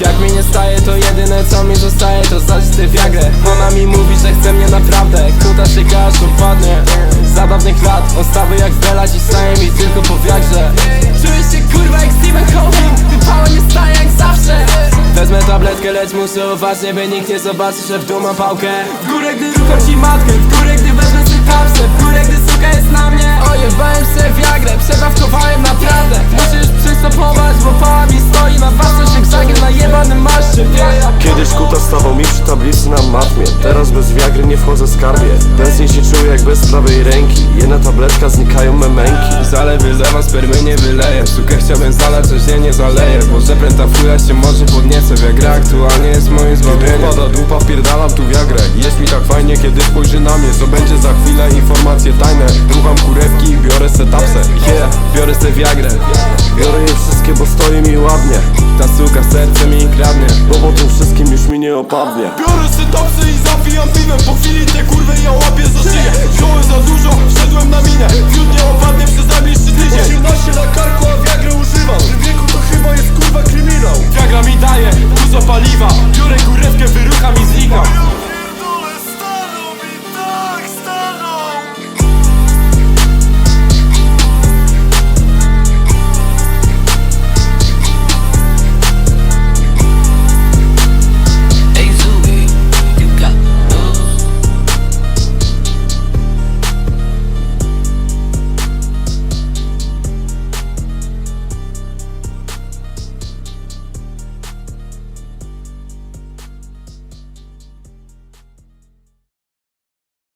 Jak mi nie staje, to jedyne co mi zostaje to zdać tę wiagrę. Ona mi mówi, że chce mnie naprawdę. Kuta się aż upadnie Za dawnych lat, ostawy jak welać i staje mi tylko po wiagrze. Czuję się kurwa jak Stephen Hawking. Wypała nie staje jak zawsze. Wezmę tabletkę, lecz muszę uważnie By nikt nie zobaczy, że w dół mam pałkę. W górę, gdy rucham ci matkę W górę, gdy wezmę sobie tapsę W górę, gdy suka jest na mnie. Ojebałem się wiagrę, przebawkowałem naprawdę. Muszę już przystopować, bo pała mi stoi Na żagiel na jebanym maszcie yeah. Kiedyś kuta stawał mi przy tablicy na matmie Teraz bez wiagry nie wchodzę skarbie. Tęsknię się czuję jak bez prawej ręki. Jedna tabletka znikają me męki Zalew wylewam, spermy nie wyleję Sukę chciałbym zalać, że się nie zaleje Bo że pręta fuja się może podniecę Wiagra aktualnie jest moim zbawieniem. Pada dupa, wpierdalam tu wiagrę. Jest mi tak fajnie, kiedy spojrzy na mnie. Co będzie za chwilę, informacje tajne. Rucham kurewki i biorę setapsę Yeah, biorę se wiagrę Biorę je wszystkie, bo stoi mi ładnie. Ta suka serce mi kradnie Bo po tym wszystkim już mi nie opadnie. Biorę setupsy i zawijam piwem Po chwili te kurwy ja łapię za szyję. Wziąłem za dużo, wszedłem na minę. Miód nie opadnie przez najbliższy tydzień. 18 na karku, a wiagrę używam. Tym wieku to chyba jest kurwa kryminał. Wiagra mi daje dużo paliwa. Biorę